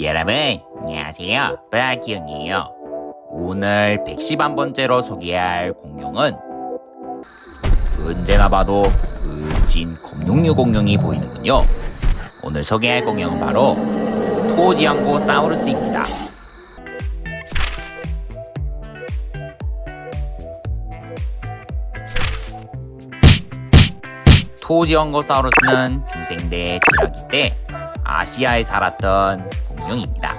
여러분 안녕하세요. 브라키 형이에요. 오늘 111번째로 소개할 공룡은 언제나 봐도 그진 검룡류 공룡이 보이는군요. 오늘 소개할 공룡은 바로 토지앙고 사우루스입니다 토지엉거사우루스는 중생대 지라기 때 아시아에 살았던 공룡입니다.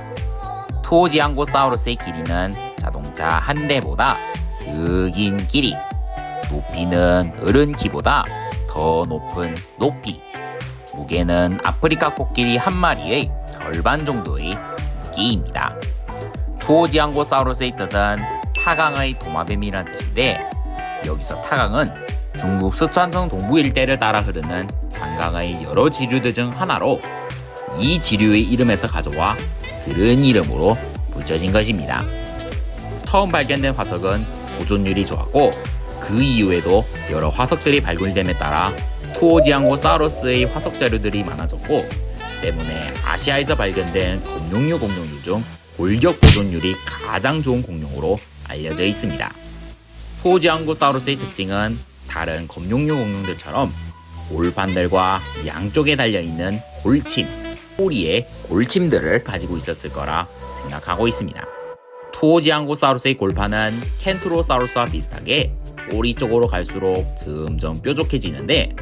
토지앙고사우루스의 길이는 자동차 한 대보다 더긴 길이, 높이는 어른 키보다 더 높은 높이, 무게는 아프리카 코끼리 한 마리의 절반 정도의 무게입니다. 투오지앙고사우루스의 뜻은 타강의 도마뱀이란 뜻인데 여기서 타강은 중국 쓰촨성 동부 일대를 따라 흐르는 장강의 여러 지류들 중 하나로 이 지류의 이름에서 가져와 그런 이름으로 붙여진 것입니다. 처음 발견된 화석은 보존율이 좋았고 그 이후에도 여러 화석들이 발굴됨에 따라 투오지앙고사우루스의 화석 자료들이 많아졌고 때문에 아시아에서 발견된 공룡류 공룡류 중 골격 보존율이 가장 좋은 공룡으로 알려져 있습니다. 투오지앙고사우루스의 특징은 다른 검룡류 공룡들처럼 골반들과 양쪽에 달려있는 골침, 꼬리에 골침들을 가지고 있었을 거라 생각하고 있습니다. 투오지앙고사우루스의 골판은 켄트로사우루스와 비슷하게 꼬리 쪽으로 갈수록 점점 뾰족해지는데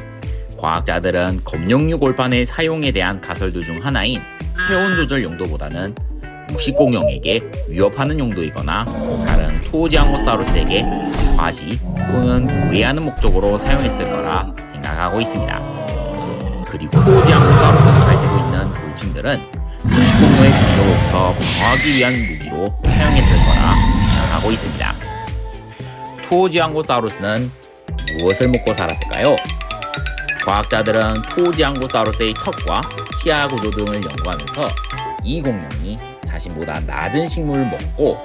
과학자들은 검룡류 골판의 사용에 대한 가설들 중 하나인 체온 조절 용도보다는 무식공룡에게 위협하는 용도이거나 다른 토지앙고사우루스에게 과시 또는 무리하는 목적으로 사용했을 거라 생각하고 있습니다. 그리고 토지앙고사우루스가 가지고 있는 골침들은 무식공룡의 공격으로부터 방어하기 위한 무기로 사용했을 거라 생각하고 있습니다. 토지앙고사우루스는 무엇을 먹고 살았을까요? 과학자들은 토지앙고사우루스의 턱과 치아 구조 등을 연구하면서 이 공룡이 자신보다 낮은 식물을 먹고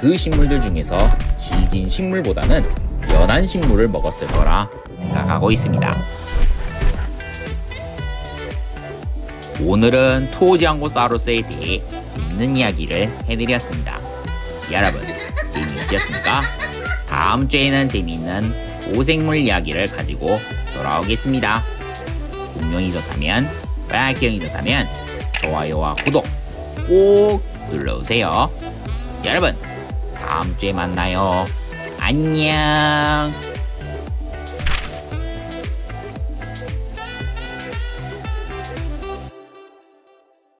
그 식물들 중에서 질긴 식물보다는 연한 식물을 먹었을 거라 생각하고 있습니다. 오늘은 토지앙고사우루스에 대해 재밌는 이야기를 해드렸습니다. 여러분 재미있으셨습니까? 다음 주에는 재미있는 고생물 이야기를 가지고 돌아오겠습니다. 공룡이 좋다면, 브라키형이 좋다면 좋아요와 구독 꼭 눌러주세요. 여러분, 다음 주에 만나요. 안녕.